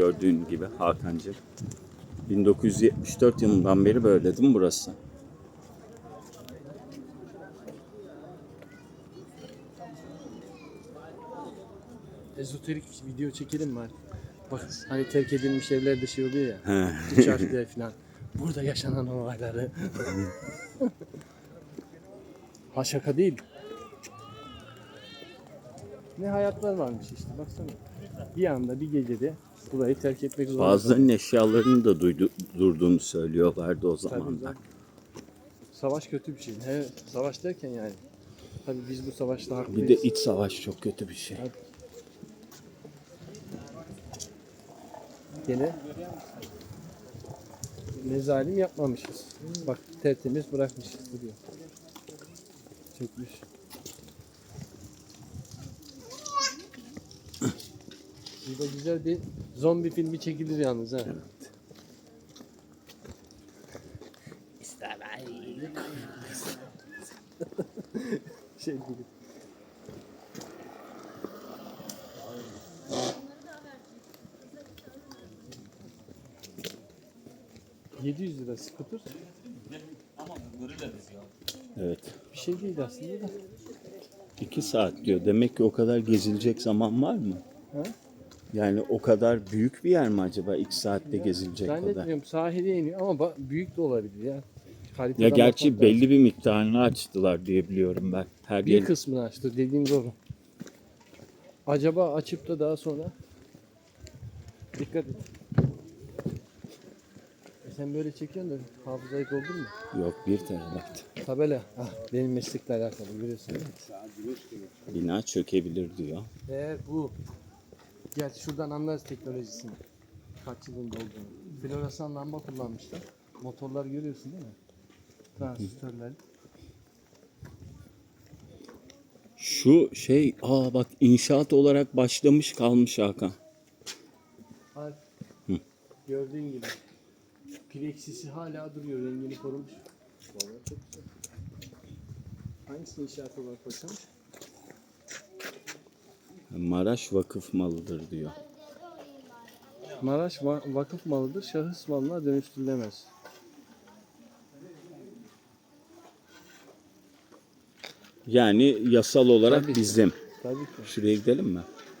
Gördüğün gibi Hakan'cığım. 1974 yılından beri böyle değil mi burası? Ezoterik video çekelim mi? Bak hani terk edilmiş evlerde şey oluyor ya. Üç harfler falan. Burada yaşanan olayları. ha şaka değil. Ne hayatlar varmış işte baksana. Bir anda bir gecede burayı terk etmek zorunda. Bazılarının eşyalarını da duydu, durduğunu söylüyorlardı o Tabii zamanlar. Savaş kötü bir şey. He, savaş derken yani. Tabii biz bu savaşta haklıyız. Bir de iç savaş çok kötü bir şey. Gene ne zalim yapmamışız. Bak tertemiz bırakmışız duruyor. Çökmüş. Burada güzel bir zombi filmi çekilir yalnız ha. şey gibi. ...700 lira skuter. Evet. Bir şey değil aslında da. 2 saat diyor. Demek ki o kadar gezilecek zaman var mı? Ha? Yani o kadar büyük bir yer mi acaba 2 saatte gezilecek kadar? Zannetmiyorum sahile iniyor ama ba- büyük de olabilir ya. Haritadan Ya gerçi belli bir miktarını açtılar diye biliyorum ben. Her Bir yer kısmını açtı dediğin doğru. Acaba açıp da daha sonra dikkat et. E sen böyle çekiyorsun da hafızayı doldurma. yok bir terabayt. Tabela. Ah, benim meslekle alakalı mi? Bina çökebilir diyor. Eğer bu gel şuradan anlarız teknolojisini. Kaç yılında olduğunu. Floresan lamba kullanmışlar. Motorlar görüyorsun değil mi? Transistörler. Şu şey aa bak inşaat olarak başlamış kalmış Hakan. Alp, Gördüğün gibi. Plexisi hala duruyor. Rengini korumuş. Vallahi çok güzel. Hangisini inşaat olarak koysamış? Maraş vakıf malıdır diyor. Maraş va- vakıf malıdır. Şahıs malına dönüştürülemez. Yani yasal olarak Tabii ki. bizim. Tabii ki. Şuraya gidelim mi?